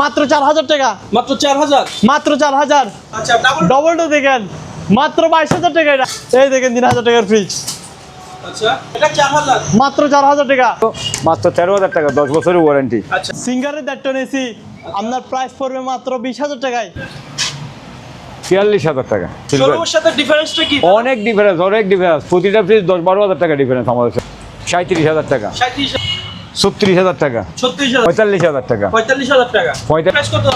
মাত্র চার হাজার টাকা। মাত্র চার হাজার? মাত্র চার হাজার। আচ্ছা ডাবল ডবল ডোর দেখেন মাত্র বাইশ হাজার টাকা এটা। এই দেখেন তিন হাজার টাকার ফ্রিজ আচ্ছা মাত্র চার হাজার টাকা। মাত্র তেরো হাজার টাকা দশ বছরের ওয়ারেন্টি আচ্ছা। সিঙ্গারের দেড় টন এসি আপনার প্রাইস পড়বে মাত্র বিশ হাজার টাকায়। ছিয়াল্লিশ হাজার টাকা। শোরুমের সাথে ডিফারেন্সটা কি? অনেক ডিফারেন্স অনেক ডিফারেন্স প্রতিটা ফ্রিজ দশ বারো হাজার টাকা ডিফারেন্স আমাদের সাথে। সাঁত্রিশ হাজার টাকা। ছত্রিশ হাজার টাকা। পঁয়তাল্লিশ হাজার টাকা। পঁয়তাল্লিশ হাজার টাকা। পঁয়তাল্লিশ- প্রাইস কত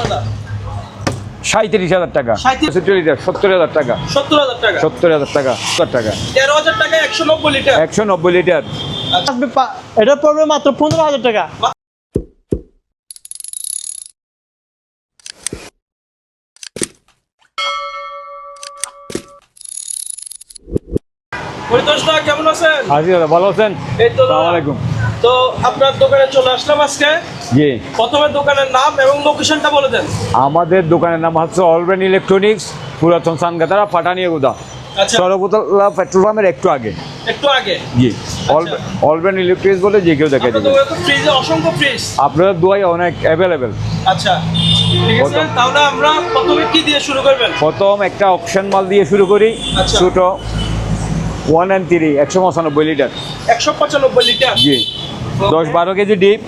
সাঁত্রিশ হাজার টাকা। সাঁইত্রিশ- সত্তর হাজার টাকা। সত্তর হাজার টাকা। সত্তর হাজার টাকা টাকা। তেরো হাজার টাকা একশো নব্বই লিটার। একশো নব্বই লিটার। আসবে এটা পড়বে মাত্র পনেরো হাজার টাকা। পরিতোষ দা কেমন আছেন? হাজি দাদা ভালো আছেন? এই তো আপনার দোকানে চলে আসলাম আজকে। জি। প্রথমে দোকানের নাম এবং লোকেশনটা বলে দেন। আমাদের দোকানের নাম হচ্ছে অলবেন ইলেকট্রনিক্স পুরাতন সানগাতারা পাটানিয়া গুদা আচ্ছা। সরবতলা পেট্রোল পাম্পের একটু আগে। একটু আগে? জি। অলবেন ইলেকট্রনিক্স বলে যে কেউ দেখা যাবে ফ্রিজে অসংখ্য ফ্রিজ আপনাদের দোয়াই অনেক অ্যাভেলেবেল আচ্ছা। তাহলে আমরা প্রথমে কি দিয়ে শুরু করবেন? প্রথম একটা অপশন মাল দিয়ে শুরু করি। আচ্ছা। ছোট। ওয়ান অ্যান্ড থ্রি একশো পঁচানব্বই লিটার একশো পঁচানব্বই লিটার জি। দশ বারো কেজি ডিপ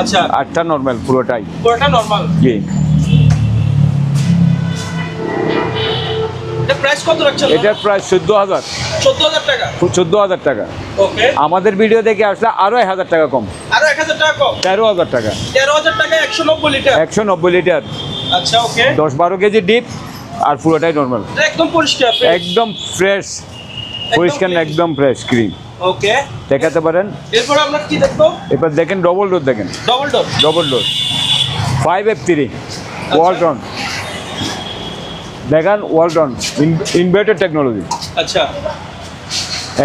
আচ্ছা। আটটা নর্মাল পুরোটাই। পুরোটা নর্মাল জি। প্রাইস চোদ্দ হাজার। চোদ্দ হাজার টাকা? আমাদের ভিডিও দেখে আসলে আরও এক হাজার টাকা কম। আরও এক হাজার টাকা কম? তেরো হাজার টাকা। তেরো হাজার টাকা একশো নব্বই লিটার একশো নব্বই লিটার আচ্ছা ওকে দশ বারো কেজি ডিপ আর পুরোটাই নর্মাল একদম পরিষ্কার একদম ফ্রেশ পরিষ্কার একদম ফ্রেশ ক্রিম ওকে দেখাতে পারেন? এরপর আমরা কি দেখব? এবার দেখেন ডবল ডোর দেখেন। Double door double door five F three Walton দেখেন ওয়ালটন ইনভার্টার টেকনোলজি আচ্ছা।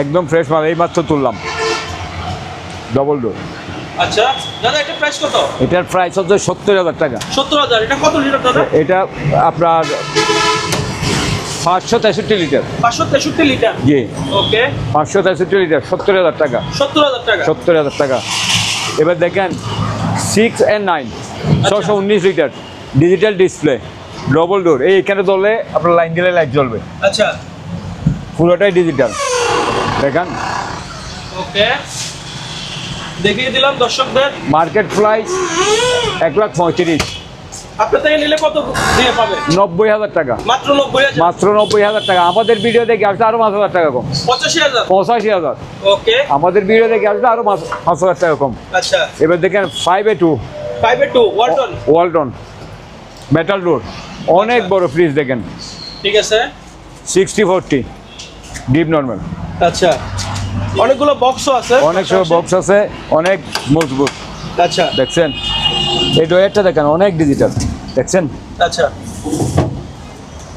একদম ফ্রেশ মাল এই মাত্র তুললাম। ডবল ডোর আচ্ছা। দাদা এটা প্রাইস কত? এটার প্রাইস হচ্ছে সত্তর হাজার টাকা। সত্তর হাজার। এটা কত লিটার দাদা? এটা আপনার পাঁচশো তেষট্টি লিটার। পাঁচশো তেষট্টি লিটার? জি। ওকে। পাঁচশো তেষট্টি লিটার সত্তর হাজার টাকা। সত্তর হাজার টাকা? সত্তর হাজার টাকা। এবার দেখেন সিক্স অ্যান্ড নাইন ছশো উনিশ litre digital display double door এই এখানে ধরলে আপনার লাইন দিলে লাইট জ্বলবে। আচ্ছা। পুরোটাই ডিজিটাল দেখেন। ওকে। দেখিয়ে দিলাম দর্শকদের। মার্কেট প্রাইস এক লাখ পঁয়ত্রিশ। আপনার থেকে নিলে কত দিয়ে পাবে? নব্বই হাজার টাকা। মাত্র নব্বই হাজার? মাত্র নব্বই হাজার টাকা। আমাদের ভিডিও দেখে আসলে আরও পাঁচ হাজার টাকা কম। পঁচাশি হাজার? পঁচাশি হাজার। ওকে। আমাদের ভিডিও দেখে আসলে আরও পাঁচ হাজার টাকা কম। আচ্ছা। এবার দেখেন five A two five two Walton Walton metal door অনেক আচ্ছা। বড় ফ্রিজ দেখেন। ঠিক আছে। সিক্সটি ফোরটি ডিপ নর্মাল আচ্ছা। অনেকগুলো বক্সও আছে। অনেক সব বক্স আছে। অনেক মজবুত। আচ্ছা। দেখছেন? এই ডয়ারটা দেখেন অনেক ডিজিটাল দেখছেন? আচ্ছা।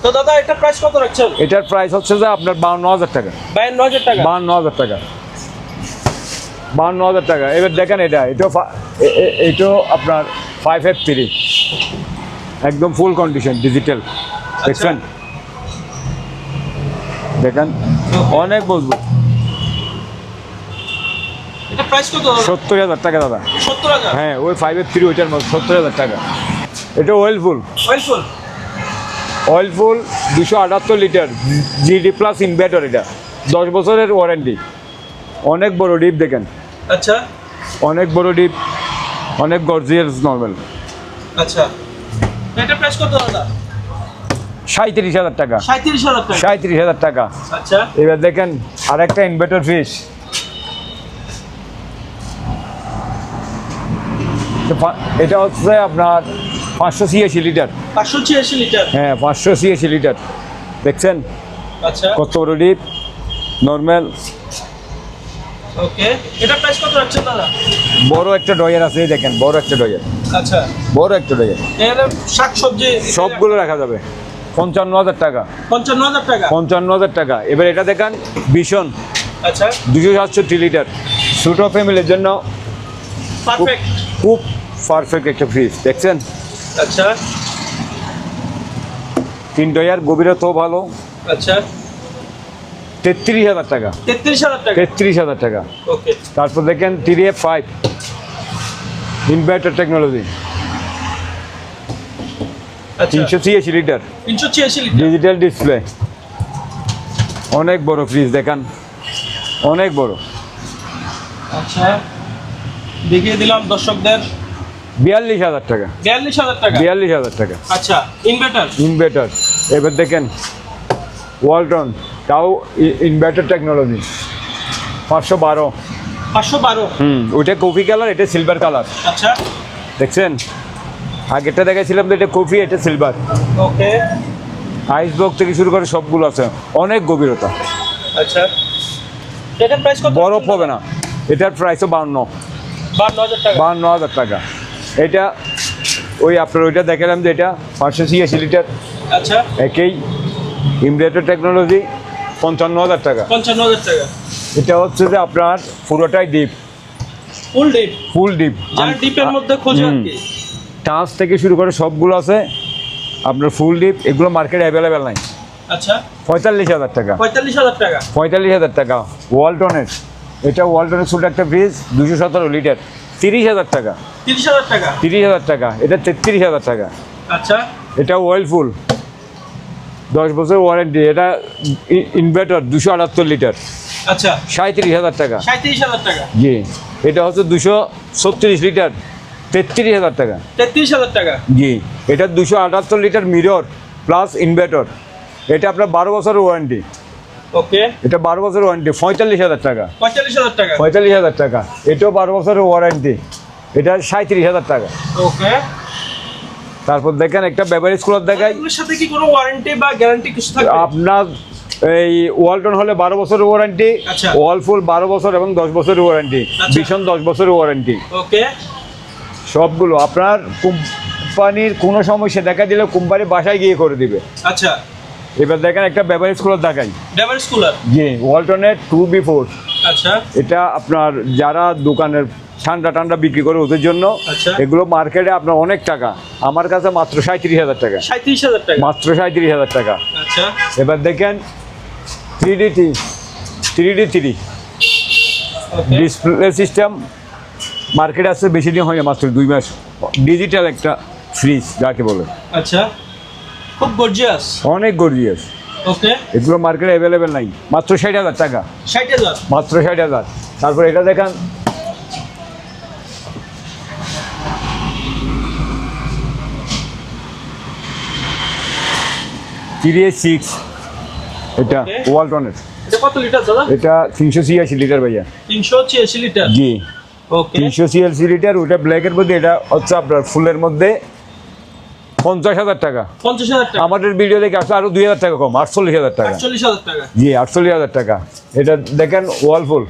তো দাদা এটা প্রাইস কত রাখছেন? এটার প্রাইস হচ্ছে যে আপনার বাউন্ন হাজার টাকা। বায়ান্ন হাজার টাকা? বাউন্ন হাজার টাকা। বাউন্ন হাজার টাকা। এবার দেখেন এটা এটাও এটাও আপনার ফাইভ এফ থ্রি একদম ফুল কন্ডিশন ডিজিটাল দেখছেন? দেখেন? অনেক মজবুত। এটা প্রাইস কত দাদা? সত্তর হাজার টাকা দাদা। হ্যাঁ ওই ফাইভ এফ থ্রি ওইটার মধ্যে সত্তর হাজার টাকা। এটা ওয়েল ফুল ওয়েলফুল দুশো আটাত্তর লিটার জিডি প্লাস ইনভার্টার এটা। দশ বছরের ওয়ারেন্টি অনেক বড় ডিপ দেখেন। আচ্ছা। অনেক বড় ডিপ অনেক গর্জিয়াস নর্মাল আচ্ছা। এটা প্রাইস কত দাদা? সাঁত্রিশ হাজার টাকা। সাঁত্রিশ হাজার টাকা। সাঁত্রিশ হাজার টাকা। আচ্ছা। এবার দেখেন আর একটা ইনভার্টার ফিস এটা হচ্ছে আপনার পাঁচশো ছিয়াশি লিটার। পাঁচশো ছিয়াশি লিটার? হ্যাঁ পাঁচশো ছিয়াশি লিটার। দেখছেন? আচ্ছা। কত বড় ডিপ নর্মাল। ওকে। এটা প্রাইস কত রাখছেন দাদা? বড় একটা ডয়ার আছে দেখেন বড় একটা ডয়ার আচ্ছা। বড় একটা ডয়ার এর শাক সবজি সবগুলো রাখা যাবে। পঞ্চান্ন হাজার টাকা। পঞ্চান্ন হাজার টাকা? পঞ্চান্ন হাজার টাকা। এবার এটা দেখান ভীষণ। আচ্ছা। দুশো সাতষট্টি লিটার। ছোটো ফ্যামিলির জন্য খুব পারফেক্ট একটা ফ্রিজ দেখছেন? আচ্ছা। তিন ডয়ার গভীরতাও ভালো। আচ্ছা। তেত্রিশ হাজার টাকা। তেত্রিশ হাজার টাকা? তেত্রিশ হাজার টাকা। ওকে। তারপর দেখেন three F five. Inverter technology আচ্ছা। তিনশো ছিয়াশি লিটার। তিনশো ছিয়াশি লিটার। ডিজিটাল ডিসপ্লে অনেক বড় ফ্রিজ দেখান। অনেক বড়। আচ্ছা। দেখিয়ে দিলাম দর্শকদের। বিয়াল্লিশ হাজার টাকা। বিয়াল্লিশ হাজার টাকা? বিয়াল্লিশ হাজার টাকা। আচ্ছা ইনভার্টার ইনভার্টার এবার দেখেন ওয়ালটন তাও ইনভার্টার টেকনোলজি পাঁচশো বারো। পাঁচশো বারো? হুম ওইটা কফি কালার এটা সিলভার কালার আচ্ছা। দেখছেন? আগেরটা দেখাছিলাম তো এটা কফি এটা সিলভার ওকে আইস বক্স থেকে শুরু করে সবগুলো আছে। অনেক গভীরতা। আচ্ছা। এটার প্রাইস কত? বরফ হবে না। এটার প্রাইসও বান্ন। বান্ন হাজার টাকা। বান্ন হাজার টাকা। এটা ওই আপনার ওইটা দেখালাম যে এটা পাঁচশো ছিয়াশি লিটার। আচ্ছা। একই ইমব্রেটার টেকনোলজি পঞ্চান্ন হাজার টাকা। পঞ্চান্ন হাজার টাকা। এটা হচ্ছে যে আপনার পুরোটাই deep. Full deep full deep ডিপের মধ্যে খোঁজে টাচ থেকে শুরু করে সবগুলো আছে। আপনার ফুল ডিপ এগুলো মার্কেটে অ্যাভেলেবেল নাই। আচ্ছা। পঁয়তাল্লিশ হাজার টাকা। পঁয়তাল্লিশ হাজার টাকা। পঁয়তাল্লিশ হাজার টাকা। ওয়ালটনের এটা ওয়ালটনের ছোট একটা ফ্রিজ দুশো সতেরো লিটার। তিরিশ হাজার টাকা। তিরিশ হাজার টাকা? তিরিশ হাজার টাকা। এটা তেত্রিশ হাজার টাকা। আচ্ছা। এটা ওয়েলফুল দশ বছর ওয়ারেন্টি এটা ইনভার্টার দুশো আটাত্তর লিটার। আচ্ছা। সাঁত্রিশ হাজার টাকা। সাঁত্রিশ হাজার টাকা? জি। এটা হচ্ছে দুশো ছত্রিশ লিটার। তেত্রিশ হাজার টাকা। তেত্রিশ হাজার টাকা? জি। এটা দুশো আটাত্তর লিটার মিরর প্লাস ইনভার্টার এটা আপনার বারো বছরের ওয়ারেন্টি ওকে এটা বারো বছরের ওয়ারেন্টি পঁয়তাল্লিশ হাজার টাকা। পঁয়তাল্লিশ হাজার টাকা। এটাও বারো বছরের ওয়ারেন্টি এটা সাঁত্রিশ হাজার টাকা। ওকে তারপর দেখেন একটা বেভারেজ কুলার দেখাই এগুলোর সাথে কি কোনো ওয়ারেন্টি বা গ্যারান্টি কিছু থাকবে? আপনার এই ওয়ালটন হলে বারো বছরের ওয়ারেন্টি আচ্ছা। ওয়ালফুল বারো বছর এবং দশ বছরের ওয়ারেন্টি আচ্ছা। ভীষণ দশ বছরের ওয়ারেন্টি ওকে সবগুলো। আপনার কোম্পানির কোনো সমস্যা দেখা দিলে কোম্পানি বাসায় গিয়ে করে দিবে। আচ্ছা। এবার দেখেন একটা বেভারেজ কুলার দেখাই। ডেভারেজ কুলার জি ওয়ালটনের টু বি ফোর আচ্ছা। এটা আপনার যারা দোকানের ঠান্ডা ঠান্ডা বিক্রি করে ওদের জন্য আচ্ছা। এগুলো মার্কেটে আপনার অনেক টাকা। আমার কাছে মাত্র সাঁত্রিশ হাজার টাকা। সাঁত্রিশ হাজার টাকা? মাত্র সাঁত্রিশ হাজার টাকা। আচ্ছা। এবার দেখেন three D three three D three display system মার্কেটে আসছে বেশি দিন হয়নি মাত্র দুই মাস। ডিজিটাল একটা ফ্রিজ যাকে বলে। আচ্ছা। খুব গর্জিয়াস অনেক গর্জিয়াস ওকে এগুলো মার্কেটে অ্যাভেলেবেল নাই। মাত্র ষাট হাজার টাকা। ষাট হাজার? মাত্র ষাট হাজার। তারপর এটা দেখান। থ্রি সিক্স এটা. ওয়ালটনের এটা কত লিটার দাদা? এটা তিনশো ছিয়াশি লিটার ভাইয়া। তিনশো ছিয়াশি লিটার জি। তিনশো ছিয়াশি লিটার ওটা ব্ল্যাকের মধ্যে এটা হচ্ছে আপনার ফুলের মধ্যে। পঞ্চাশ হাজার টাকা। পঞ্চাশ হাজার টাকা। আমাদের ভিডিও দেখে আসলে আরও দুই হাজার টাকা কম আটচল্লিশ হাজার টাকা। আটচল্লিশ হাজার টাকা। জি আটচল্লিশ হাজার টাকা। এটা দেখেন ওয়ালফুল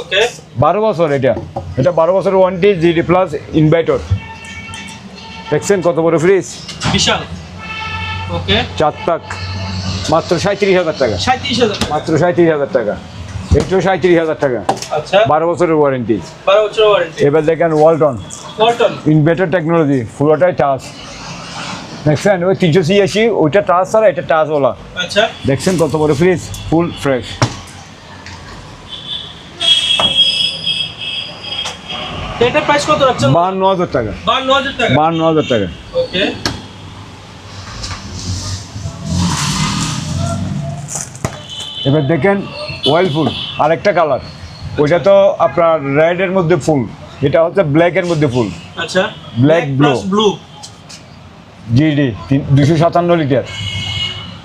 ওকে। বারো বছর এটা। এটা বারো বছর ওয়ারেন্টি জিডি প্লাস ইনভাইটর দেখছেন কত বড় ফ্রিজ বিশাল। ওকে। চার তাক। মাত্র সাঁত্রিশ হাজার টাকা। সাঁত্রিশ হাজার মাত্র সাঁত্রিশ হাজার টাকা। এটাও সাঁত্রিশ হাজার টাকা। আচ্ছা। বারো বছরের ওয়ারেন্টি বারো বছর ওয়ারেন্টি এবার দেখেন ওয়ালটন ওয়ালটন ইনভার্টার টেকনোলজি পুরোটাই টাচ দেখছেন ওই তিনশো ছিয়াশি ওইটা টাচ ছাড়া এটা টাচওয়ালা আচ্ছা। দেখছেন কত বড় ফ্রিজ ফুল ফ্রেশ এটার প্রাইস কত রাখছেন? টাকা। বান্ন হাজার টাকা? বান্ন হাজার টাকা। ওকে এবার দেখেন অয়েল ফুল আরেকটা কালার ওইটা তো আপনার রেডের মধ্যে ফুল এটা হচ্ছে ব্ল্যাকের মধ্যে ফুল আচ্ছা। Black blue. ব্লু জিডি দুশো সাতান্ন লিটার।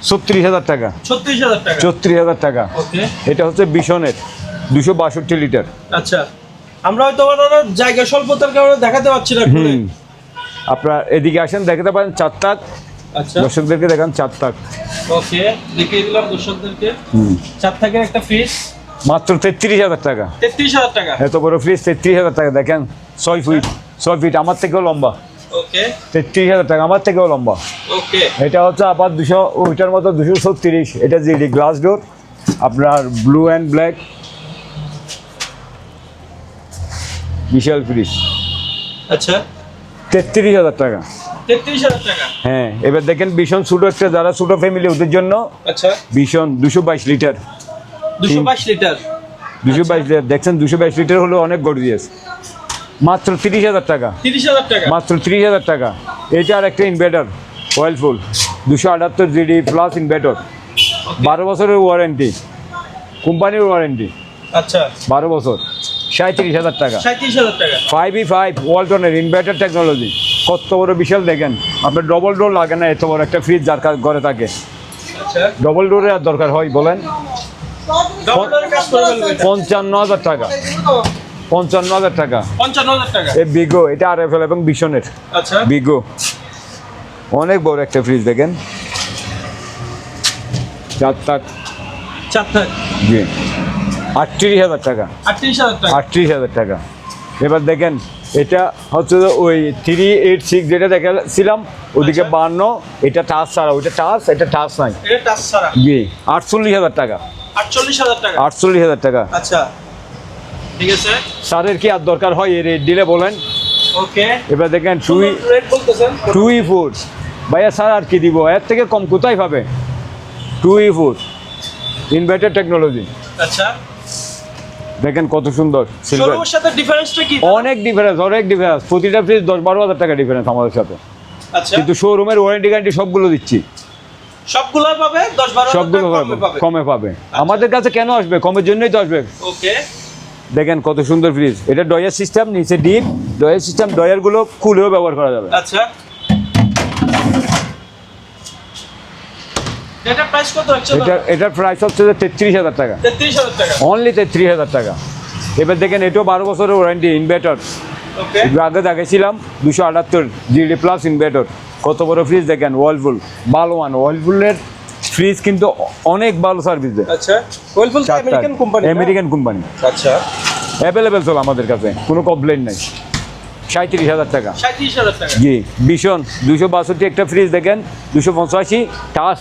ছত্রিশ হাজার টাকা। ছত্রিশ হাজার টাকা? চৌত্রিশ হাজার টাকা। এটা হচ্ছে বিশনের দুশো বাষট্টি লিটার। আচ্ছা। আমরা হয়তো জায়গা স্বল্পতার কারণে দেখাতে পাচ্ছি না আপনার এদিকে আসেন দেখাতে পারেন চার তাক। আচ্ছা। দর্শকদেরকে দেখান চার তাক। ওকে দেখিয়ে দিলাম দর্শকদেরকে। চার থাকের একটা ফ্রিজ। মাত্র তেত্রিশ হাজার টাকা। তেত্রিশ হাজার টাকা? এত বড় ফ্রিজ তেত্রিশ হাজার টাকা দেখেন ছয় ফিট ছয় ফিট আমার থেকেও লম্বা। ওকে তেত্রিশ হাজার টাকা আমার থেকেও লম্বা। ওকে এটা হচ্ছে আবার দুশো ওইটার মতো দুশো ছত্রিশ। এটা জিডি গ্লাস ডোর আপনার ব্লু অ্যান্ড ব্ল্যাক বিশাল ফ্রিজ আচ্ছা। তেত্রিশ হাজার টাকা। তেত্রিশ হাজার টাকা? হ্যাঁ এবার দেখেন ভীষণ ছোটো একটা যারা ছোটো ফ্যামিলি ওদের জন্য আচ্ছা। ভীষণ দুশো বাইশ লিটার। দুশো বাইশ লিটার। দুশো বাইশ লিটার দেখছেন দুশো বাইশ লিটার হলো অনেক গর্জিয়াস। মাত্র তিরিশ হাজার টাকা। তিরিশ হাজার টাকা। মাত্র তিরিশ হাজার টাকা। এটা আর একটা ইনভার্টার ওয়েলফুল দুশো আটাত্তর জিডি প্লাস ইনভার্টার বারো বছরের ওয়ারেন্টি কোম্পানির ওয়ারেন্টি আচ্ছা। বারো বছর। সাঁত্রিশ হাজার টাকা। সাঁত্রিশ হাজার টাকা। ফাইভ ই ফাইভ ওয়ালটনের ইনভার্টার টেকনোলজি কত বড় বিশাল দেখেন। আপনার ডবল ডোর লাগে না এত বড় একটা ফ্রিজ যার ঘরে থাকে। আচ্ছা। ডবল ডোরে আর দরকার হয় বলেন। পঞ্চান্ন হাজার টাকা। পঞ্চান্ন হাজার টাকা। পঞ্চান্ন হাজার টাকা? এই বিগো এটা আর এফ এল এবং বিশনের আচ্ছা। বিগো অনেক বড় একটা ফ্রিজ দেখেন। চার তাক চার থাক জি। আটত্রিশ হাজার টাকা। আটত্রিশ হাজার টাকা। আটত্রিশ হাজার টাকা। এবার দেখেন এটা হচ্ছে ওই থ্রি এইট সিক্স যেটা দেখাছিলাম ওদিকে আচ্ছা। বান্ন এটা টাচ ছাড়া। ওইটা টাচ এটা টাচ নাই। জি আটচল্লিশ হাজার টাকা। আটচল্লিশ হাজার টাকা। আটচল্লিশ হাজার টাকা। আচ্ছা। ঠিক আছে? স্যারের কি আর দরকার হয়? এই রেট দিলে বলেন। ওকে এবার দেখেন টুই টুই ফুড। ভাইয়া স্যার আর কি দিব? এর থেকে কম কোথায় পাবে? টুই ফুড। ইনভার্টার টেকনোলজি আচ্ছা। দেখেন কত সুন্দর সিলভার সাথে ডিফারেন্সটা কি? অনেক ডিফারেন্স অনেক ডিফারেন্স প্রতিটা ফ্রিজ দশ বারো হাজার টাকা ডিফারেন্স আমাদের সাথে। আচ্ছা। কিন্তু শোরুমের ওয়ারেন্টি গ্যারান্টি সবগুলো দিচ্ছি। সবগুলো পাবে? সবগুলো পাবে কমে পাবে। কমে পাবে। আমাদের কাছে কেন আসবে? কমের জন্যই তো আসবে। ওকে দেখেন কত সুন্দর ফ্রিজ এটা ডয়ার সিস্টেম নিচে ডিপ। ডয়ার সিস্টেম ডয়ারগুলো খুলেও ব্যবহার করা যাবে। আচ্ছা। এটা প্রাইস কত হচ্ছে? এটা এটার প্রাইস হচ্ছে যে তেত্রিশ হাজার টাকা। অনলি তেত্রিশ হাজার টাকা। এবার দেখেন এটাও বারো বছরের ওয়ারেন্টি ইনভার্টার ওকে আগে দেখেছিলাম দুশো আটাত্তর জিডি প্লাস ইনভার্টার কত বড় ফ্রিজ দেখেন ওয়ার্লপুল ভালো ওয়ান ওয়ার্লপুলের ফ্রিজ কিন্তু অনেক ভালো সার্ভিস দেয়। আচ্ছা Whirlpool American company American company আচ্ছা। অ্যাভেলেবেল চল আমাদের কাছে কোনো কমপ্লেন নাই। সাঁত্রিশ হাজার টাকা। সাঁত্রিশ হাজার টাকা। জি ভীষণ। দুশো বাষট্টি একটা ফ্রিজ দেখেন দুশো পঁচাশি টাস।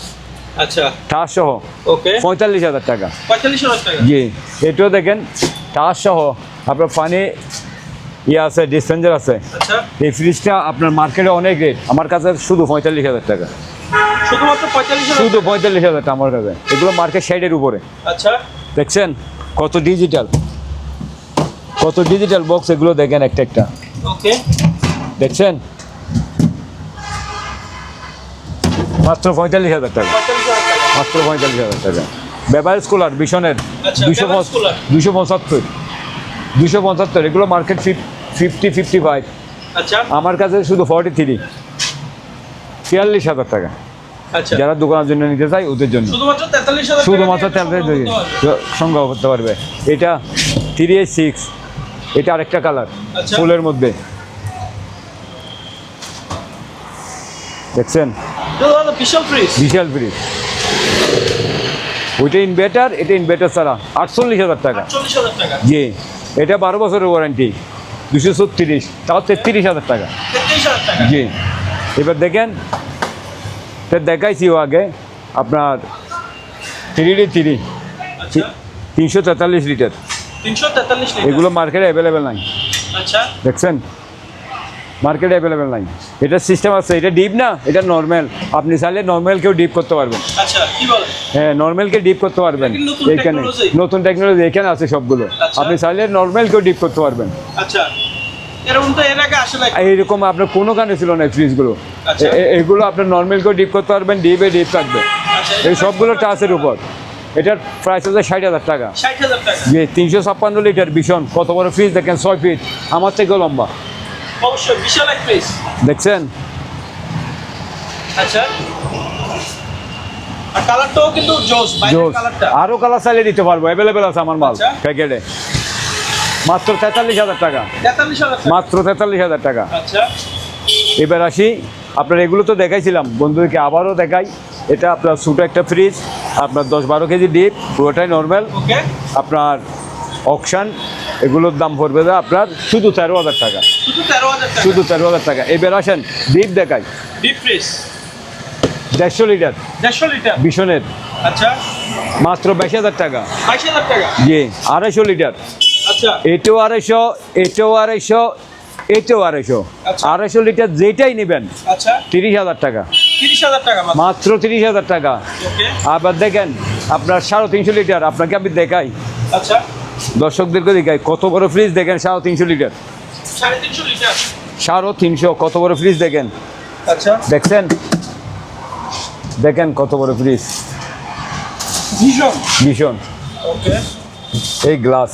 আচ্ছা। টাস সহ। ওকে। পঁয়তাল্লিশ হাজার টাকা। পঁয়তাল্লিশ হাজার টাকা। জি এটাও দেখেন টাস সহ। আপনার পানি ইয়ে আছে ডিসপেন্সার আছে। আচ্ছা। এই ফ্রিজটা আপনার মার্কেটে অনেক রেট আমার কাছে শুধু পঁয়তাল্লিশ হাজার টাকা। শুধুমাত্র পঁয়তাল্লিশ শুধু পঁয়তাল্লিশ হাজার টাকা আমার কাছে। এগুলো মার্কেট সাইডের উপরে। আচ্ছা। দেখছেন? কত ডিজিটাল কত ডিজিটাল বক্স এগুলো দেখেন একটা একটা। ওকে দেখছেন? মাত্র পঁয়তাল্লিশ হাজার টাকা। মাত্র পঁয়তাল্লিশ হাজার টাকা। বেবারেজ কুলার বিশনের দুশো দুশো পঁচাত্তর। দুশো পঁচাত্তর। এগুলো মার্কেট ফিফটি ফিফটি ফাইভ আচ্ছা। আমার কাছে শুধু ফর্টি থ্রি ছিয়াল্লিশ হাজার টাকা। আচ্ছা। যারা দোকানের জন্য নিতে চাই ওদের জন্য। শুধুমাত্র তেতাল্লিশ সংগ্রহ করতে পারবে। এটা থ্রি এইট সিক্স এটা আরেকটা কালার আচ্ছা। ফুলের মধ্যে। দেখছেন? বিশাল ফ্রিজ ওইটা ইনভার্টার এটা ইনভার্টার ছাড়া আটচল্লিশ হাজার টাকা। জি এটা বারো বছরের ওয়ারেন্টি দুশো ছত্রিশ তাও তেত্রিশ হাজার টাকা। জি। এবার দেখেন এটা দেখাইছি ও আগে আপনার থ্রি ডি থ্রি তিনশো তেতাল্লিশ লিটার। এগুলো মার্কেটে অ্যাভেলেবেল নাই। আচ্ছা। দেখছেন? মার্কেটে অ্যাভেলেবেল নাই। এটা সিস্টেম আছে এটা ডিপ না এটা নর্মাল আপনি চাইলে নর্মালকেও ডিপ করতে পারবেন। আচ্ছা হ্যাঁ নর্মালকে ডিপ করতে পারবেন। এইখানে নতুন টেকনোলজি এখানে আছে সবগুলো। আচ্ছা। আপনি চাইলে নর্মালকেও ডিপ করতে পারবেন। আচ্ছা। এইরকম আপনার কোনো কানে ছিল না ফ্রিজগুলো আচ্ছা। এগুলো আপনার নর্মালকেও ডিপ করতে পারবেন ডিপে ডিপ থাকবে। আচ্ছা এই সবগুলো টাচের উপর। এটার প্রাইস হচ্ছে ষাট হাজার টাকা। যে তিনশো ছাপ্পান্ন লিটার ভীষণ কত বড় ফ্রিজ দেখেন ছয় ফিট আমার থেকেও লম্বা। দেখছেন? আচ্ছা। আর কালার চাইলে দিতে পারব অ্যাভেলেবেল আছে আমার মাল আচ্ছা। প্যাকেটে মাত্র তেতাল্লিশ হাজার টাকা। মাত্র তেতাল্লিশ হাজার টাকা। আচ্ছা। এবার আসি আপনার এগুলো তো দেখাইছিলাম বন্ধুদেরকে আবারও দেখাই। এটা আপনার ছোটো একটা ফ্রিজ আপনার দশ বারো কেজি ডিপ পুরোটাই নর্মাল আপনার অকশান এগুলোর দাম পড়বে আপনার শুধু তেরো হাজার টাকা। শুধু তেরো হাজার টাকা। এবার আসেন ডিপ দেখাই। ডিপ ফ্রিজ দেড়শো লিটার দেড়শো লিটার ভীষণের। আচ্ছা। মাত্র বাইশ হাজার টাকা। বাইশ হাজার টাকা। জি আড়াইশো লিটার এটাও আড়াইশো এটাও আড়াইশো এটাও আড়াইশো। আচ্ছা। আড়াইশো লিটার যেটাই নেবেন আচ্ছা। তিরিশ হাজার টাকা। মাত্র। তিরিশ হাজার টাকা। আবার দেখেন আপনার সাড়ে তিনশো লিটার আপনাকে আমি দেখাই। আচ্ছা। দর্শকদেরকে দেখাই কত বড় ফ্রিজ দেখেন সাড়ে তিনশো লিটার। সাড়ে তিনশো কত বড় ফ্রিজ দেখেন। আচ্ছা। দেখছেন? দেখেন কত বড় ফ্রিজ ভীষণ। ভীষণ। এই গ্লাস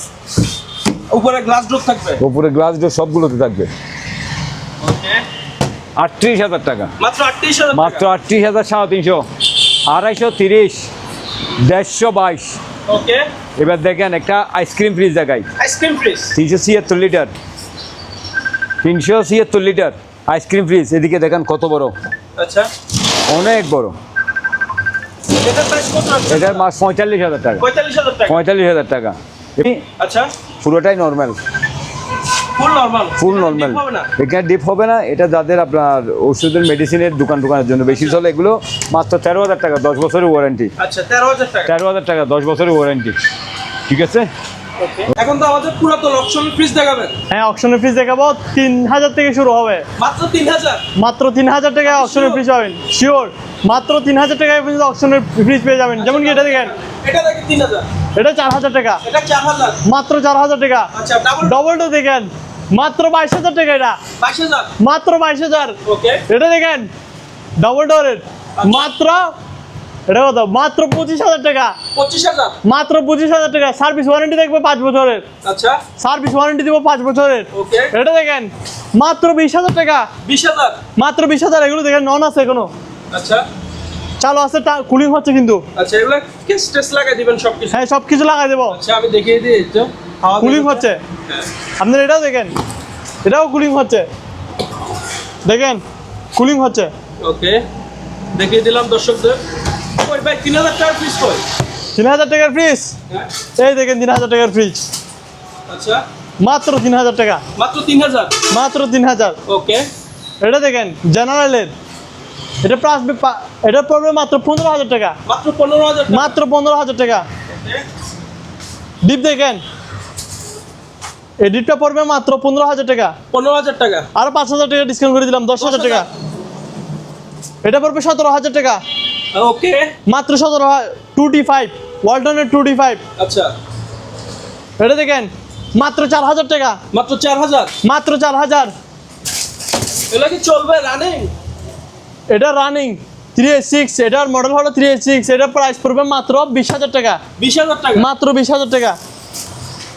উপরে গ্লাস ডোর থাকবে? ওপরে গ্লাস ডোর সবগুলোতে থাকবে। ওকে আটত্রিশ হাজার টাকা। মাত্র আটত্রিশ হাজার মাত্র আটত্রিশ হাজার সাড়ে তিনশো। আড়াইশো তিরিশ দেড়শো বাইশ। ওকে এবার দেখেন একটা আইসক্রিম ফ্রিজ দেখাই। আইসক্রিম ফ্রিজ তিনশো ছিয়াত্তর লিটার তিনশো ছিয়াত্তর লিটার আইসক্রিম ফ্রিজ এদিকে দেখেন কত বড়। আচ্ছা। অনেক বড়। এটার প্রাইস কত আছে? মাস পঁয়তাল্লিশ হাজার টাকা। পঁয়তাল্লিশ হাজার টাকা। পঁয়তাল্লিশ হাজার টাকা। আচ্ছা। পুরোটাই নর্মাল ফুল নর্মাল এখানে ডিপ হবে না? এটা যাদের আপনার ওষুধের মেডিসিনের দোকান দোকানের জন্য। বেশি চলে এগুলো মাত্র তেরো হাজার টাকা দশ বছরের ওয়ারেন্টি আচ্ছা তেরো হাজার টাকা। তেরো হাজার টাকা দশ বছরের ওয়ারেন্টি ঠিক আছে? এখন তো আমাদের পুরাতন অপশন ফ্রিজ দেখাবেন। হ্যাঁ অপশনের ফ্রিজ দেখাবো। তিন হাজার থেকে শুরু হবে। মাত্র তিন হাজার? মাত্র তিন হাজার টাকায় অপশনের ফ্রিজ পাবেন। শিওর মাত্র তিন হাজার টাকায় পর্যন্ত অপশনের ফ্রিজ পেয়ে যাবেন। যেমন কি এটা দেখেন? এটা চার হাজার টাকা। মাত্র চার হাজার টাকা। আচ্ছা ডাবল ডবলটা দেখেন। মাত্র বাইশ হাজার টাকা এটা। মাত্র বাইশ হাজার। এটা দেখেন। ডবল ডোরের মাত্র এটা কত? মাত্র পঁচিশ হাজার টাকা। পঁচিশ হাজার। মাত্র পঁচিশ হাজার টাকা। সার্ভিস ওয়ারেন্টি দেখবে পাঁচ বছরের। আচ্ছা। সার্ভিস ওয়ারেন্টি দিব পাঁচ বছরের। এটা দেখেন। মাত্র বিশ হাজার টাকা। বিশ হাজার। মাত্র বিশ হাজার। এগুলো দেখেন নন আছে এখনও। আচ্ছা। চালু আছে কুলিং হচ্ছে কিন্তু। আচ্ছা এগুলো কেস লাগাই দিবেন হ্যাঁ লাগাই দেবো। আচ্ছা আমি দেখিয়ে দিই তো কুলিং হচ্ছে। হ্যাঁ। আপনার এটাও দেখেন। এটাও কুলিং হচ্ছে। দেখেন কুলিং হচ্ছে। ওকে। দেখিয়ে দিলাম দর্শকদের। ওই ভাই তিন হাজার টাকার ফিস কই? তিন হাজার টাকার ফ্রিজ হ্যাঁ। এই দেখেন তিন হাজার টাকার ফ্রিজ আচ্ছা। মাত্র তিন হাজার টাকা। মাত্র তিন হাজার? মাত্র তিন হাজার। ওকে। এটা দেখেন জেনারেলের এটা প্রাইস এটা পড়বে মাত্র পনেরো হাজার টাকা। মাত্র পনেরো হাজার মাত্র পনেরো হাজার টাকা। ডিপ দেখেন। এই ডিপটা পড়বে মাত্র পনেরো হাজার টাকা। পনেরো হাজার টাকা। আরও পাঁচ হাজার টাকা ডিসকাউন্ট করে দিলাম দশ হাজার টাকা। এটা পড়বে সতেরো হাজার টাকা। ওকে মাত্র সতেরো টু টি ফাইভ ওয়ালটনের টু টি ফাইভ আচ্ছা। এটা দেখেন মাত্র চার হাজার টাকা। মাত্র চার হাজার। মাত্র চার হাজার। এগুলো কি চলবে? রানিং এটা রানিং থ্রি এইট সিক্স এটার মডেল হলো থ্রি এইট সিক্স এটার প্রাইস পড়বে মাত্র বিশ হাজার টাকা। বিশ হাজার টাকা? মাত্র বিশ হাজার টাকা।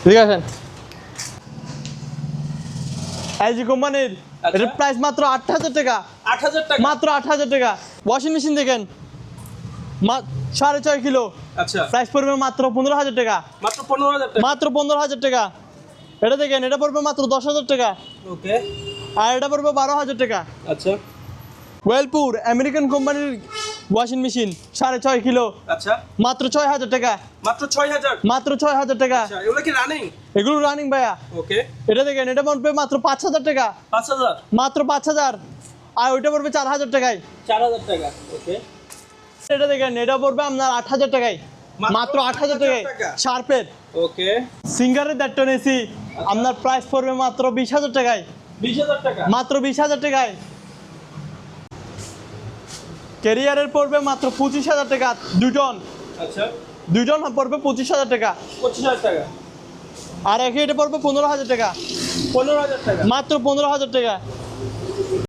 ঠিক আছে? এলজি কোম্পানির আচ্ছা। এটার প্রাইস মাত্র আট হাজার টাকা। আট হাজার টাকা? মাত্র আট হাজার টাকা। ওয়াশিং মেশিন দেখেন। সাড়ে ছয় কিলো। আচ্ছা। প্রাইস পড়বে মাত্র পনেরো হাজার টাকা। মাত্র পনেরো হাজার টাকা। মাত্র পনেরো হাজার টাকা। এটা দেখেন এটা পড়বে মাত্র দশ হাজার টাকা। ওকে আর এটা পড়বে বারো হাজার টাকা। আচ্ছা। ওয়েলপুর আমেরিকান কোম্পানির ওয়াশিং মেশিন সাড়ে ছয় কিলো। আচ্ছা। মাত্র ছয় হাজার টাকা। মাত্র ছয় হাজার? মাত্র ছয় হাজার টাকা। আচ্ছা এগুলো কি রানিং এগুলো রানিং ভাইয়া। ওকে এটা দেখেন এটা পড়বে মাত্র পাঁচ হাজার টাকা। পাঁচ হাজার? মাত্র পাঁচ হাজার। আর ওইটা পড়বে চার হাজার টাকায়। চার হাজার টাকা ওকে এটা দেখেন এটা পড়বে আপনার আট হাজার টাকায়। মাত্র আট হাজার 8,000 টাকায়। টাকা। শার্পের ওকে সিঙ্গারের দেড়টন এসি আপনার প্রাইস পড়বে মাত্র বিশ হাজার টাকায়। বিশ হাজার টাকা। মাত্র বিশ হাজার টাকায়। ক্যারিয়ারের পড়বে মাত্র পঁচিশ হাজার টাকা দুজন টন আচ্ছা। দুজন পড়বে পঁচিশ হাজার টাকা। পঁচিশ হাজার টাকা। আর একে এটা পড়বে পনেরো হাজার টাকা। পনেরো হাজার টাকা। মাত্র পনেরো হাজার টাকা।